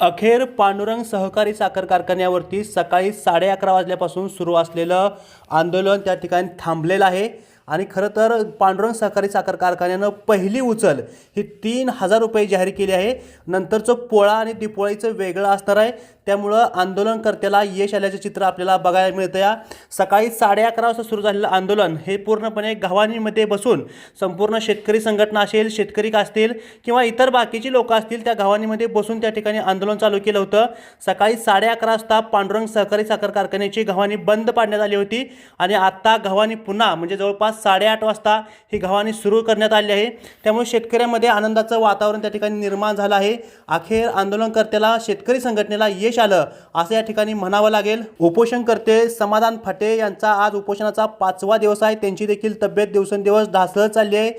अखेर पांडुरंग सहकारी साखर कारखान्यावरती सकाळी साडे अकरा वाजल्यापासून सुरू असलेलं आंदोलन त्या ठिकाणी थांबलेलं आहे. आणि खरं तर पांडुरंग सहकारी साखर कारखान्यानं पहिली उचल ही तीन हजार रुपये जाहीर केली आहे. नंतरचं पोळा आणि दिपोळीचं वेगळं असणार आहे. त्यामुळं आंदोलनकर्त्याला यश आल्याचं चित्र आपल्याला बघायला मिळतं या सकाळी साडे अकरा वाजता सुरू झालेलं आंदोलन हे पूर्णपणे गव्हाणीमध्ये बसून संपूर्ण शेतकरी संघटना असेल शेतकरी असतील किंवा इतर बाकीची लोकं असतील त्या गव्हाणीमध्ये बसून त्या ठिकाणी आंदोलन चालू केलं होतं. सकाळी साडे अकरा वाजता पांडुरंग सहकारी साखर कारखान्याची गव्हाणी बंद पाडण्यात आली होती. आणि आत्ता गव्हाणी पुन्हा म्हणजे जवळपास साडेआठ वाजता ही गव्हाणी सुरू करण्यात आली आहे. त्यामुळे शेतकऱ्यांमध्ये आनंदाचं वातावरण त्या ठिकाणी निर्माण झालं आहे. अखेर आंदोलनकर्त्याला शेतकरी संघटनेला यश आलं असं या ठिकाणी म्हणावं लागेल. उपोषणकर्ते समाधान फटे यांचा आज उपोषणाचा पाचवा दिवस आहे. त्यांची देखील तब्येत दिवसेंदिवस ढासळत चालली आहे.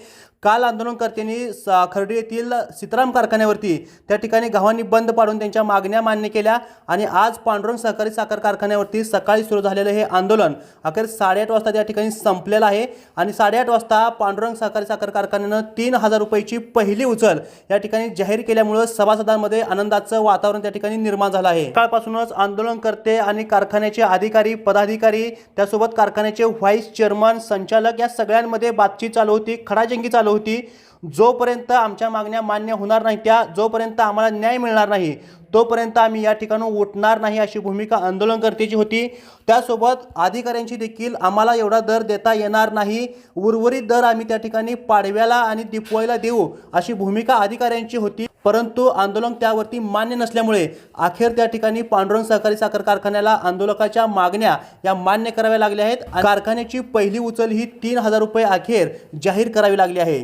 काल आंदोलनकर्त्यांनी खर्डी येथील सीताराम कारखान्यावरती त्या ठिकाणी गावांनी बंद पाडून त्यांच्या मागण्या मान्य केल्या आणि आज पांडुरंग सहकारी साखर कारखान्यावरती सकाळी सुरू झालेलं हे आंदोलन अखेर साडेआठ वाजता त्या ठिकाणी संपलेलं आहे. आणि साडेआठ वाजता पांडुरंग सहकारी साखर कारखान्यानं तीन हजार रुपयाची पहिली उचल या ठिकाणी जाहीर केल्यामुळं सभासदांमध्ये आनंदाचं वातावरण त्या ठिकाणी निर्माण झालं आहे. सकाळपासूनच आंदोलनकर्ते आणि कारखान्याचे अधिकारी पदाधिकारी त्यासोबत कारखान्याचे व्हाईस चेअरमन संचालक या सगळ्यांमध्ये बातचीत चालू होती. खडाजंगी चालू होती. जोपर्यंत आमच्या मागण्या मान्य होणार नाही त्या जोपर्यंत आम्हाला न्याय मिळणार नाही तोपर्यंत आम्ही या ठिकाणी उठणार नाही अशी भूमिका आंदोलनकर्त्याची होती. त्यासोबत अधिकाऱ्यांची देखील आम्हाला एवढा दर देता येणार नाही. उर्वरित दर आम्ही त्या ठिकाणी पाडव्याला आणि दिपवायला देऊ अशी भूमिका अधिकाऱ्यांची होती. परंतु आंदोलन त्यावरती मान्य नसल्यामुळे अखेर त्या ठिकाणी पांडुरंग सहकारी साखर कारखान्याला आंदोलकाच्या मागण्या या मान्य कराव्या लागल्या आहेत. कारखान्याची पहिली उचल ही तीन हजार रुपये अखेर जाहीर करावी लागली आहे.